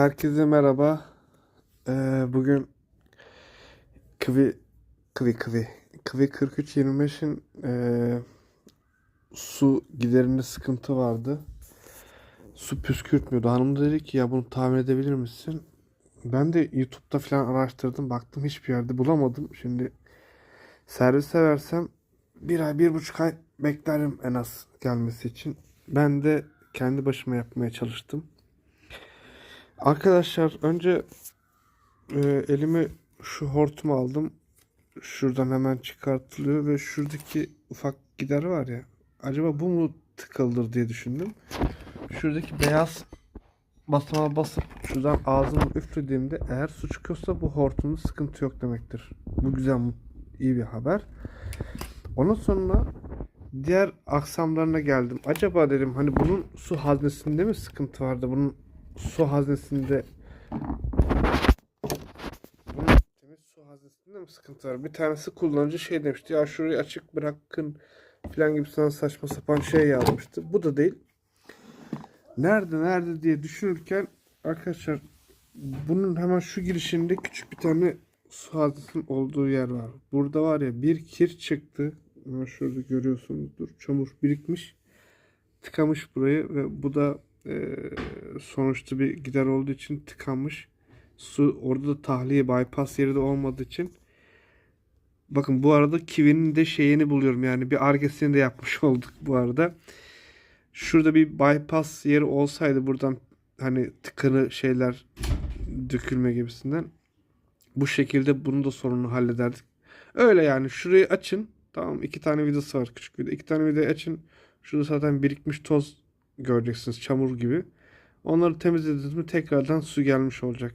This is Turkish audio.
Herkese merhaba. Ee, bugün Kıvi Kıvi Kıvi Kıvi 4325'in ee, su giderinde sıkıntı vardı. Su püskürtmüyordu. Hanım da dedi ki ya bunu tamir edebilir misin? Ben de YouTube'da falan araştırdım. Baktım hiçbir yerde bulamadım. Şimdi servise versem bir ay, bir buçuk ay beklerim en az gelmesi için. Ben de kendi başıma yapmaya çalıştım. Arkadaşlar önce e, elime şu hortumu aldım. Şuradan hemen çıkartılıyor ve şuradaki ufak gider var ya. Acaba bu mu tıkalıdır diye düşündüm. Şuradaki beyaz basamağa basıp şuradan ağzımı üflediğimde eğer su çıkıyorsa bu hortumda sıkıntı yok demektir. Bu güzel, iyi bir haber. Ondan sonra diğer aksamlarına geldim. Acaba dedim hani bunun su haznesinde mi sıkıntı vardı? Bunun su haznesinde temiz su haznesinde mi sıkıntı var? Bir tanesi kullanıcı şey demişti. Ya şurayı açık bırakın falan gibisinden saçma sapan şey yazmıştı. Bu da değil. Nerede nerede diye düşünürken arkadaşlar bunun hemen şu girişinde küçük bir tane su haznesinin olduğu yer var. Burada var ya bir kir çıktı. Hemen şurada görüyorsunuzdur. Çamur birikmiş. Tıkamış burayı ve bu da e, sonuçta bir gider olduğu için tıkanmış. Su orada da tahliye bypass yeri de olmadığı için bakın bu arada kivinin de şeyini buluyorum yani bir argesini de yapmış olduk bu arada. Şurada bir bypass yeri olsaydı buradan hani tıkanı şeyler dökülme gibisinden bu şekilde bunu da sorunu hallederdik. Öyle yani şurayı açın. Tamam iki tane vidası var küçük vida. İki tane vidayı açın. Şurada zaten birikmiş toz göreceksiniz çamur gibi. Onları temizlediniz mi tekrardan su gelmiş olacak.